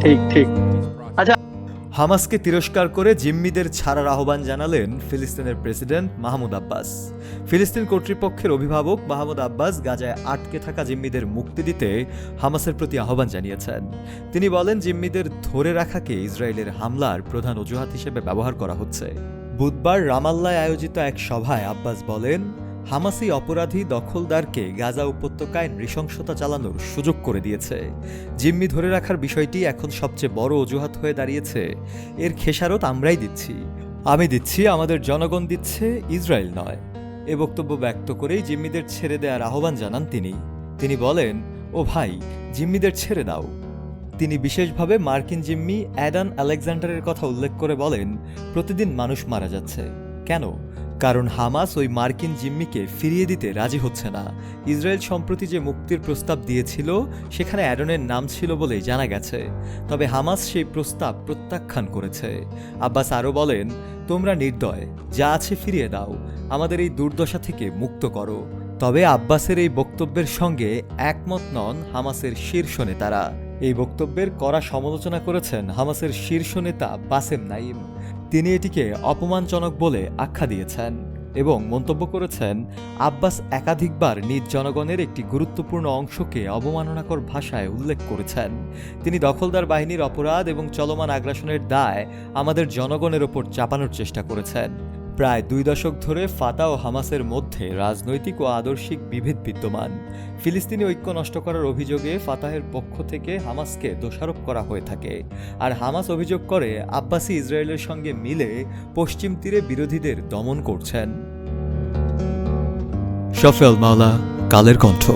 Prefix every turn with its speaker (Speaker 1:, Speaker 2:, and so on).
Speaker 1: ঠিক ঠিক। আচ্ছা।
Speaker 2: হামাসকে তিরস্কার করে জিম্মিদের ছাড়ার আহ্বান জানালেন ফিলিস্তিনের প্রেসিডেন্ট মাহমুদ আব্বাস। ফিলিস্তিন কর্তৃপক্ষের অভিভাবক মাহমুদ আব্বাস গাজায় আটকে থাকা জিম্মিদের মুক্তি দিতে হামাসের প্রতি আহ্বান জানিয়েছেন। তিনি বলেন, জিম্মিদের ধরে রাখাকে ইসরায়েলের হামলার প্রধান অজুহাত হিসেবে ব্যবহার করা হচ্ছে। বুধবার রামাল্লায় আয়োজিত এক সভায় আব্বাস বলেন হামাসি অপরাধী দখলদারকে গাজা উপত্যকায় নৃশংসতা চালানোর সুযোগ করে দিয়েছে। জিম্মি ধরে রাখার বিষয়টি এখন সবচেয়ে বড় অজুহাত হয়ে দাঁড়িয়েছে। এর খেসারত আমরাই দিচ্ছি। আমি দিচ্ছি, আমাদের জনগণ দিচ্ছে, ইসরায়েল নয়। এ বক্তব্য ব্যক্ত করেই জিম্মিদের ছেড়ে দেওয়ার আহ্বান জানান তিনি। তিনি বলেন, ও ভাই, জিম্মিদের ছেড়ে দাও। তিনি বিশেষভাবে মার্কিন জিম্মি অ্যাডান আলেকজান্ডারের কথা উল্লেখ করে বলেন, প্রতিদিন মানুষ মারা যাচ্ছে। কেন? কারণ হামাস ওই মার্কিন জিম্মিকে ফিরিয়ে দিতে রাজি হচ্ছে না। ইসরায়েল সম্প্রতি যে মুক্তির প্রস্তাব দিয়েছিল, সেখানে অ্যাডনের নাম ছিল বলেই জানা গেছে। তবে হামাস সেই প্রস্তাব প্রত্যাখ্যান করেছে। আব্বাস আরও বলেন, তোমরা নির্দয়, যা আছে ফিরিয়ে দাও, আমাদের এই দুর্দশা থেকে মুক্ত করো। তবে আব্বাসের এই বক্তব্যের সঙ্গে একমত নন হামাসের শীর্ষ নেতারা। এই বক্তব্যের কড়া সমালোচনা করেছেন হামাসের শীর্ষ নেতা বাসেম নাইম তিনি এটিকে অপমানজনক বলে আখ্যা দিয়েছেন এবং মন্তব্য করেছেন, আব্বাস একাধিকবার নিজ জনগণের একটি গুরুত্বপূর্ণ অংশকে অবমাননাকর ভাষায় উল্লেখ করেছেন। তিনি দখলদার বাহিনীর অপরাধ এবং চলমান আগ্রাসনের দায় আমাদের জনগণের ওপর চাপানোর চেষ্টা করেছেন। প্রায় দুই দশক ধরে ফাতা ও হামাসের মধ্যে রাজনৈতিক ও আদর্শিক বিভেদ বিদ্যমান। ফিলিস্তিনি ঐক্য নষ্ট করার অভিযোগে ফাতাহের পক্ষ থেকে হামাসকে দোষারোপ করা হয়ে থাকে। আর হামাস অভিযোগ করে, আব্বাসি ইসরায়েলের সঙ্গে মিলে পশ্চিম তীরে বিরোধীদের দমন করছেন। শফেল মাওলা, কালের কণ্ঠ।